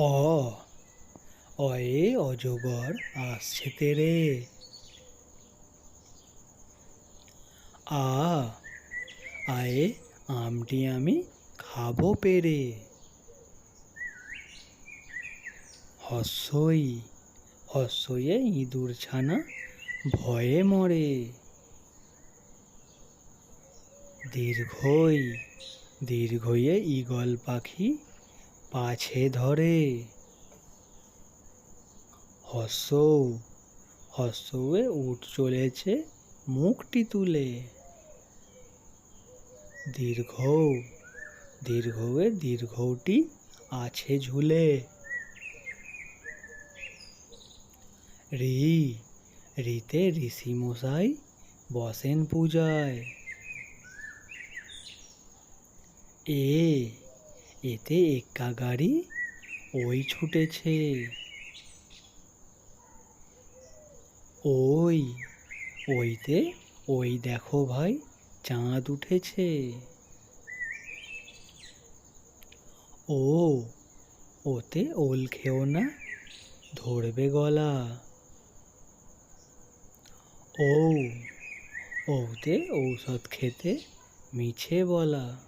অ, অয়ে অজগর আসছে তেরে। আ, আয়ে আমটি আমি খাব পেরে। হস্যই হস্যয়ে ইঁদুর ছানা ভয়ে মরে। দীর্ঘই দীর্ঘয়ে ঈগল পাখি পাছে ধরে। হস্য হস্যে উঠ চলেছে মুখটি তুলে। দীর্ঘ দীর্ঘয়ে দীর্ঘটি আছে ঝুলে। রি, রিতে ঋষি মশাই বসেন পূজায়। এ এতে এক্কা গাড়ি ওই ছুটেছে। ওই, ওইতে ওই দেখো ভাই চাঁদ উঠেছে। ও, ওতে ওল খেও না, ধরবে গলা। ও, ওতে ঔষধ খেতে মিছে বলা।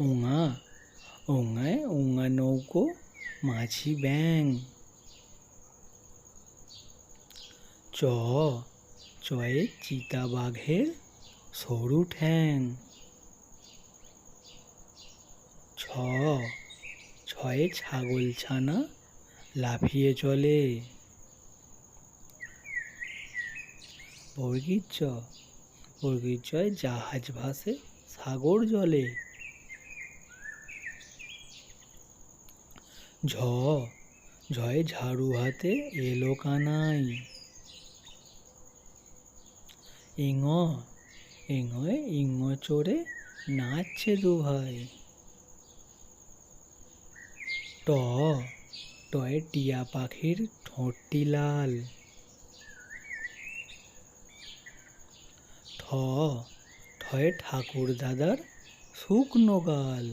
উঙা ওঙায় ওঙা নৌকো মাঝি ব্যাং চ চয়ে চিতা বাঘের সরু ঠ্যাং ছ ছয়ে ছাগল ছানা লাফিয়ে চলে বর্গীর চ বর্গীর চয় জাহাজ ভাসে সাগর জলে ঝ, ঝয়ে ঝাড়ু হাতে এলো কানাই। ইঙ, ইঙয়ে ইঙ চড়ে নাচছে দু ভাই ট, টয়ে টিয়া পাখির ঠোঁটটি লাল। ঠ, ঠয়ে ঠাকুর দাদার শুকনো গাল।